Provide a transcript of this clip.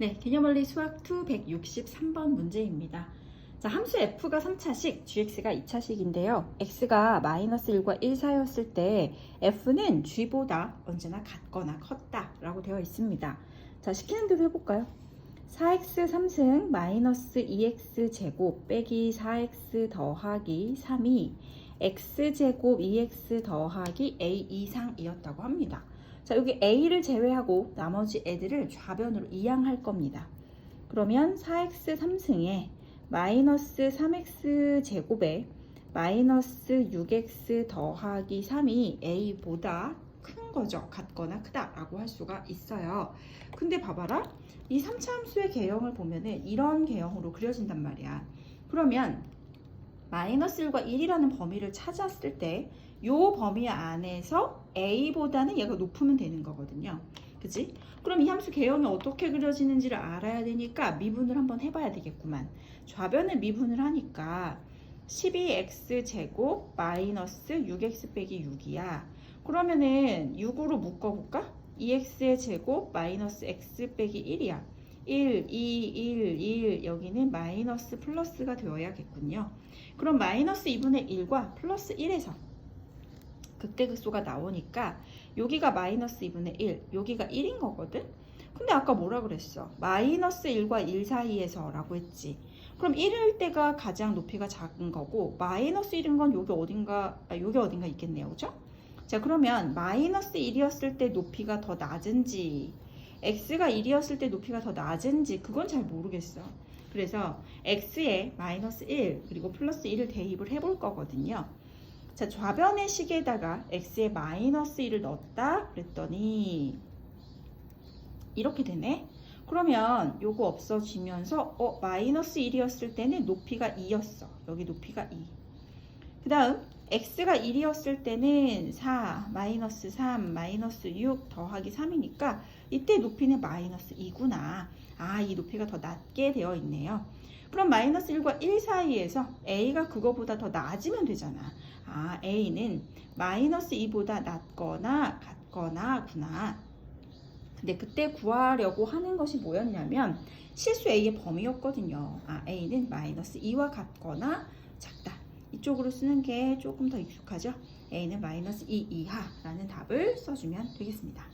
네, 개념원리 수학 2 163번 문제입니다. 자, 함수 f가 3차식, gx가 2차식인데요. x가 마이너스 1과 1 사이였을 때 f는 g보다 언제나 같거나 컸다 라고 되어 있습니다. 자, 시키는 대로 해볼까요? 4x 3승 마이너스 2x 제곱 빼기 4x 더하기 3이 x제곱 2x 더하기 a 이상이었다고 합니다. 자, 여기 a를 제외하고 나머지 애들을 좌변으로 이항할 겁니다. 그러면 4x 3승에 마이너스 3x 제곱에 마이너스 6x 더하기 3이 a보다 큰 거죠. 같거나 크다라고 할 수가 있어요. 근데 봐봐라. 이 3차 함수의 개형을 보면은 이런 개형으로 그려진단 말이야. 그러면 마이너스 1과 1이라는 범위를 찾았을 때 이 범위 안에서 a보다는 얘가 높으면 되는 거거든요. 그지? 그럼 이 함수 개형이 어떻게 그려지는지를 알아야 되니까 미분을 한번 해봐야 되겠구만. 좌변을 미분을 하니까 12x 제곱 마이너스 6x 빼기 6이야. 그러면은 6으로 묶어볼까? 2x의 제곱 마이너스 x 빼기 1이야. 1, 2, 1, 1 여기는 마이너스 플러스가 되어야겠군요. 그럼 마이너스 2분의 1과 플러스 1에서 극대극소가 나오니까 여기가 마이너스 2분의 1, 여기가 1인 거거든? 근데 아까 뭐라 그랬어? 마이너스 1과 1 사이에서 라고 했지. 그럼 1일 때가 가장 높이가 작은 거고 마이너스 1인 건 여기 어딘가, 아, 여기 어딘가 있겠네요. 그죠? 자 그러면 마이너스 1이었을 때 높이가 더 낮은지 x가 1이었을 때 높이가 더 낮은지 그건 잘 모르겠어. 그래서 x에 마이너스 1 그리고 플러스 1을 대입을 해볼 거거든요. 자 좌변의 식에다가 x에 마이너스 1을 넣었다 그랬더니 이렇게 되네. 그러면 요거 없어지면서 어 마이너스 1이었을 때는 높이가 2였어. 여기 높이가 2. 그 다음 x가 1이었을 때는 4, 마이너스 3, 마이너스 6 더하기 3이니까 이때 높이는 마이너스 2구나. 아, 이 높이가 더 낮게 되어 있네요. 그럼 마이너스 1과 1 사이에서 a가 그거보다 더 낮으면 되잖아. 아, a는 마이너스 2보다 낮거나 같거나 구나. 근데 그때 구하려고 하는 것이 뭐였냐면 실수 a의 범위였거든요. 아, a는 마이너스 2와 같거나 작다. 이쪽으로 쓰는 게 조금 더 익숙하죠? a는 마이너스 2 이하라는 답을 써주면 되겠습니다.